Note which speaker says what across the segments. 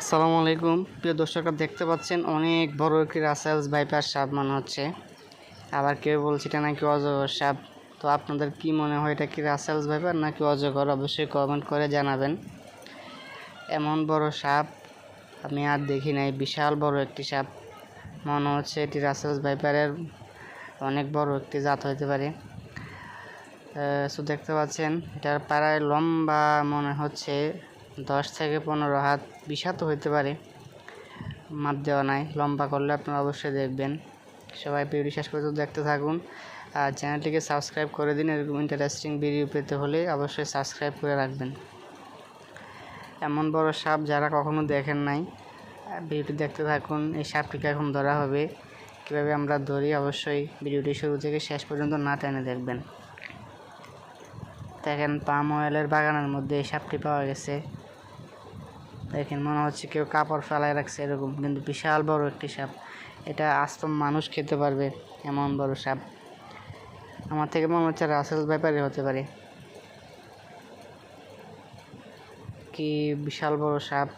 Speaker 1: আসসালামু আলাইকুম। প্রিয় দর্শকরা দেখতে পাচ্ছেন অনেক বড় একটি রাসেলস বাইপার সাপ মনে হচ্ছে। আবার কেউ বলছে এটা নাকি অজগর সাপ। তো আপনাদের কি মনে হয়, এটা কি রাসেলস বাইপার নাকি অজগর? অবশ্যই কমেন্ট করে জানাবেন। এমন বড় সাপ আমি আর দেখি নাই। বিশাল বড় একটি সাপ। মনে হচ্ছে এটি রাসেলস বাইপারের অনেক বড় একটি জাত হতে পারে। সো দেখতে পাচ্ছেন, এটার পাড়ায় লম্বা মনে হচ্ছে দশ থেকে পনেরো হাত বিষাক্ত হইতে পারে। মাপ দেওয়া নাই, লম্বা করলে আপনারা অবশ্যই দেখবেন। সবাই ভিডিও শেষ পর্যন্ত দেখতে থাকুন। আর চ্যানেলটিকে সাবস্ক্রাইব করে দিন, এরকম ইন্টারেস্টিং ভিডিও পেতে হলে অবশ্যই সাবস্ক্রাইব করে রাখবেন। এমন বড় সাপ যারা কখনো দেখেন নাই, ভিডিওটি দেখতে থাকুন। এই সাপটিকে এখন ধরা হবে। কীভাবে আমরা ধরি, অবশ্যই ভিডিওটি শুরু থেকে শেষ পর্যন্ত না টেনে দেখবেন। দেখেন, পাম অয়েলের বাগানের মধ্যে এই সাপটি পাওয়া গেছে। দেখেন, মনে হচ্ছে কেউ কাপড় ফেলায় রাখছে এরকম, কিন্তু বিশাল বড় একটি সাপ। এটা আস্ত মানুষ খেতে পারবে, এমন বড় সাপ। আমার থেকে মনে হচ্ছে রাসেল ব্যাপারে হতে পারে। কি বিশাল বড় সাপ।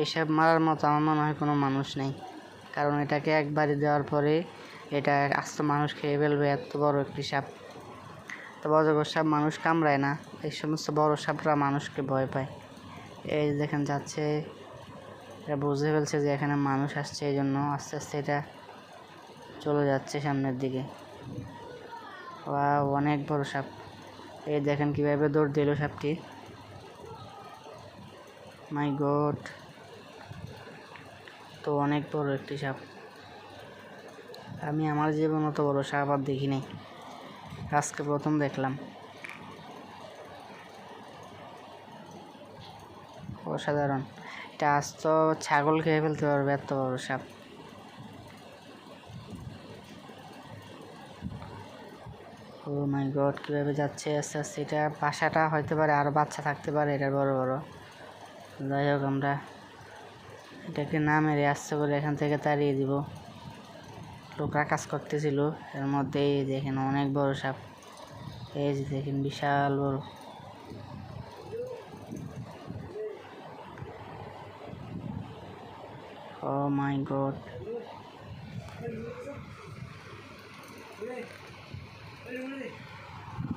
Speaker 1: এই সাপ মারার মতো আমার মনে হয় কোনো মানুষ নেই। কারণ এটাকে একবারই দেওয়ার পরে এটা আস্ত মানুষ খেয়ে ফেলবে, এত বড় একটি সাপ। তো অজগর সাপ মানুষ কামড়ায় না, এই সমস্ত বড় সাপরা মানুষকে ভয় পায়। এই দেখেন যাচ্ছে। এটা বুঝে ফেলছে যে এখানে মানুষ আসছে, এই জন্য আস্তে আস্তে এটা চলে যাচ্ছে সামনের দিকে। বা অনেক বড় সাপ। এই দেখেন কীভাবে দৌড় দিল সাপটি। My god. তো অনেক বড় একটি সাপ। আমি আমার জীবন অত বড় সাপ আর দেখিনি। আজকে প্রথম দেখলাম। অসাধারণ। এটা আজ তো ছাগল খেয়ে ফেলতে পারবে এত বড় সাপ। ও মাই গড, কীভাবে যাচ্ছে আস্তে আস্তে। এটা বাসাটা হইতে পারে, আর বাচ্চা থাকতে পারে এটা বড় বড়। যাই হোক আমরা এটাকে না মেরে আসতে করে এখান থেকে তাড়িয়ে দিব। লোকরা কাজ করতেছিল, এর মধ্যে দেখেন অনেক বড় সাপ। এই যে দেখেন, বিশাল বড়। ও মাই গড